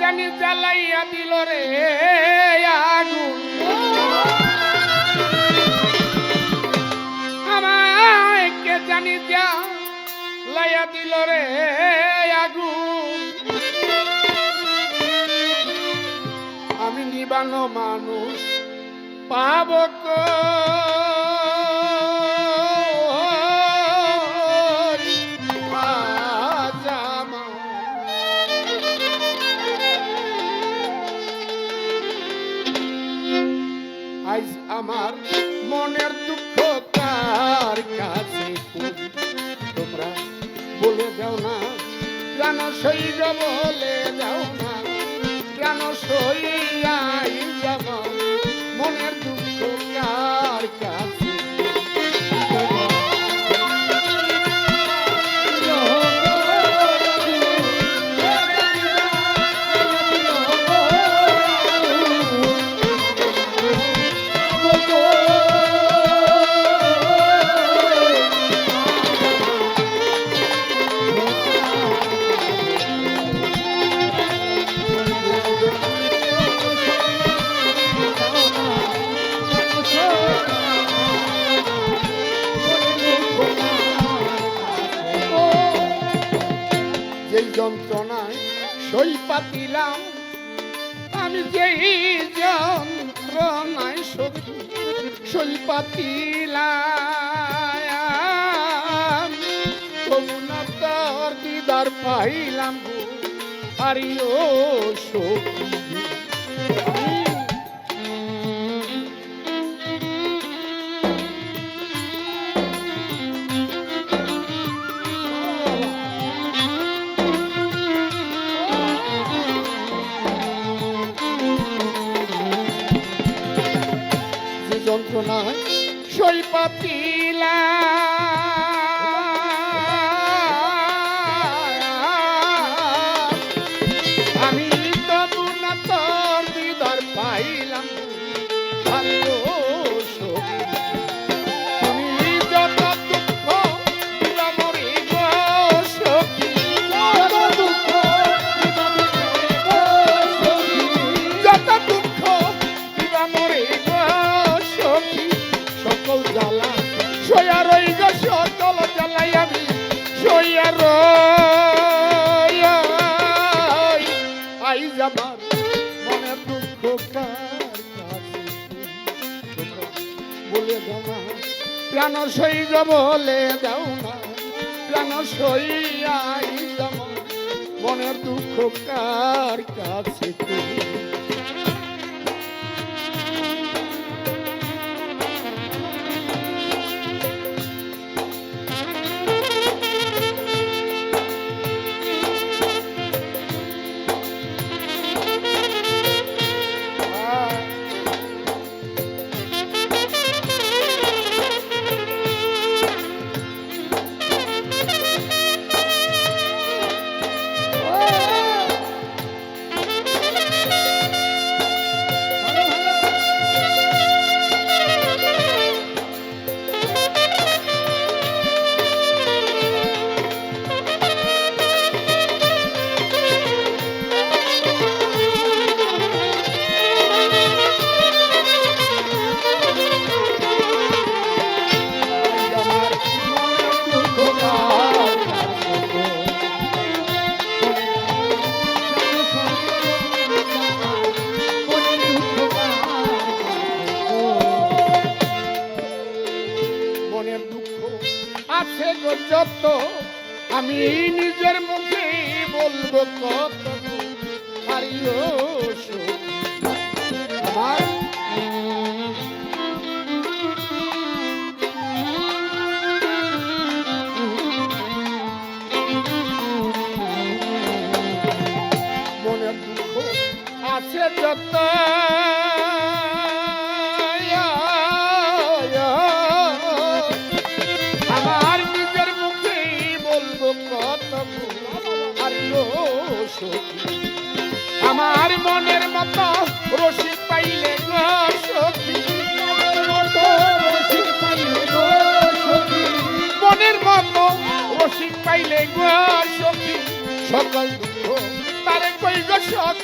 জানি জ্বালাইয়া দিল রে আগুন আমায় কে জানি জ্বালাইয়া দিল রে আগুন আমি নিবানো মানুষ পাব কই? প্রাণ শৈব বলে যাও না। প্রাণ সইয়াই যাব মনের দুঃখ কার যেই যন্ত্রণায় সই পাতিলাম। আমি যেই যন্ত্রণায় সই সই পাতিলাম। তমুনা দিদার পাইলাম আরিও সই প্রাণ সই বলে দাও না। প্রাণ সই যাবার মনের দুঃখ কার কাছে? যত আমি নিজের মুখে বলব কত মনের দুঃখ আছে যত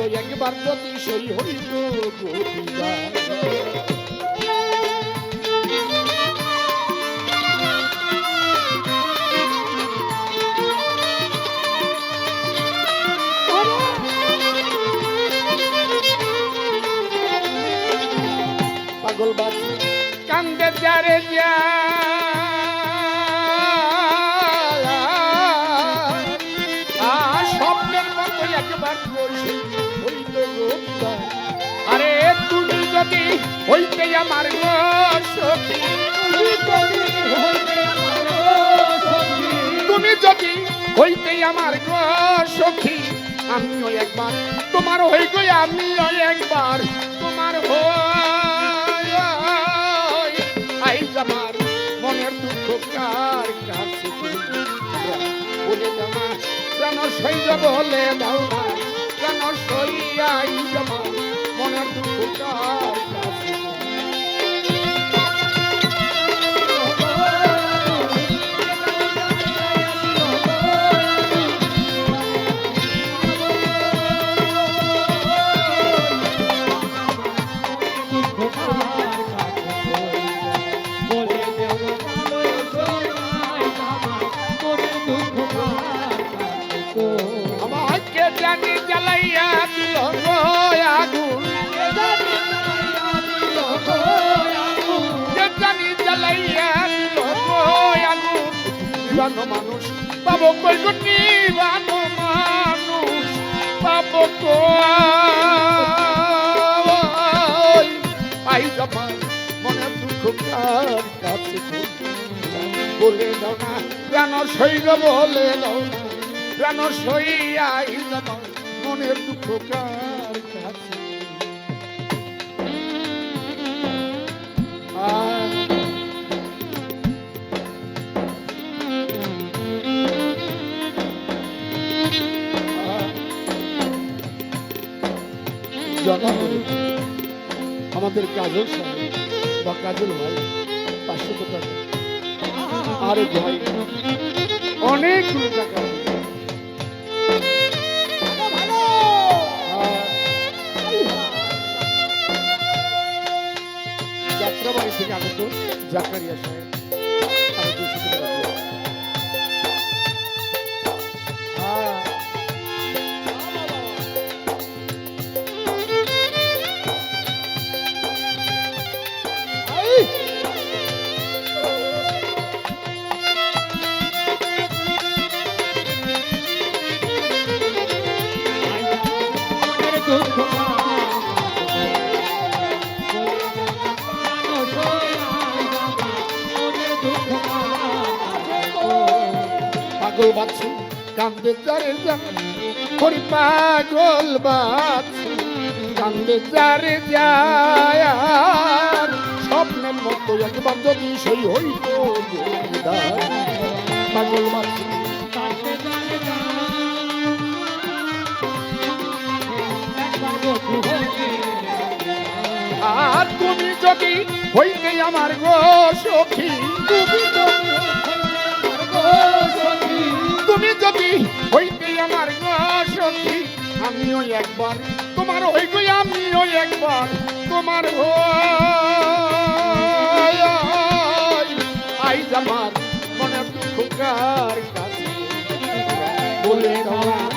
মতো একবার যদি সই হইল গোপিকা পাগল বাসু কান্দে যারে যায় যদি হইতে আমার গো সখী, তুমি যদি হইতে আমার গো সখী, আমিও একবার, তোমার হই গই আমিও একবার, তোমার হই আইজ আমার মনের দুঃখ কার কাছে বলে জামা কেন সইজ বলে দাও না কেন সই আইজ আমার আমাকে জানি জ্বালাইয়া দিবানো মানুষ? পাবো কই গো নিবানো মানুষ? পাবো কই? আই জামাই, মনে দুঃখ কার কাছে? বলে দাও না কেন সইল বলে দাও না। সই আই জামাই মনের দুঃখ কার কাছে জনগণ আমাদের কাজল সাহেব বা কাজল ভাই পাঁচশো টাকা। আরে ভাই অনেকগুলো টাকা আর যাত্রাবাড়ি থেকে আগত জাকারিয়া সাহেব। পাগল বাচ্চু, কান্দে জারে যা করি পাগল বাচ্চু, কান্দে যারে যায়। স্বপ্নের মতো একবার যদি সেই হইতো পাগল বাসি তুমি যদি হইতে আমার গো সখী, তুমি তুমি যদি হইতে আমার গো সখী, আমিও একবার, তোমার হই গই আমিও একবার, তোমার হই আইজ আমার মনে দুঃখ কার কাছে, বলে দাও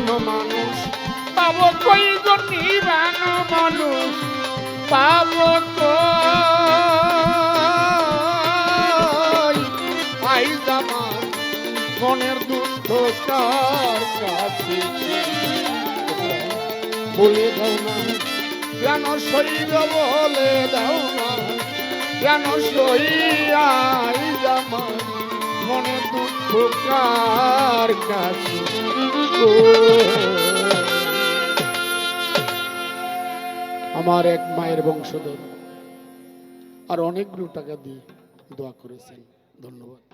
নিবানো মানুষ, পাব কই গো নিবানো মানুষ, পাব কই? আমার মনের দুঃখ কার কাছে বলে দাও না কেন শরীর বলে দাও না কেন সইয়াই আমার মনে দুঃখ কার কাছে? আমার এক মায়ের বংশধর। আর অনেকগুলো টাকা দিয়ে দোয়া করেছেন। ধন্যবাদ।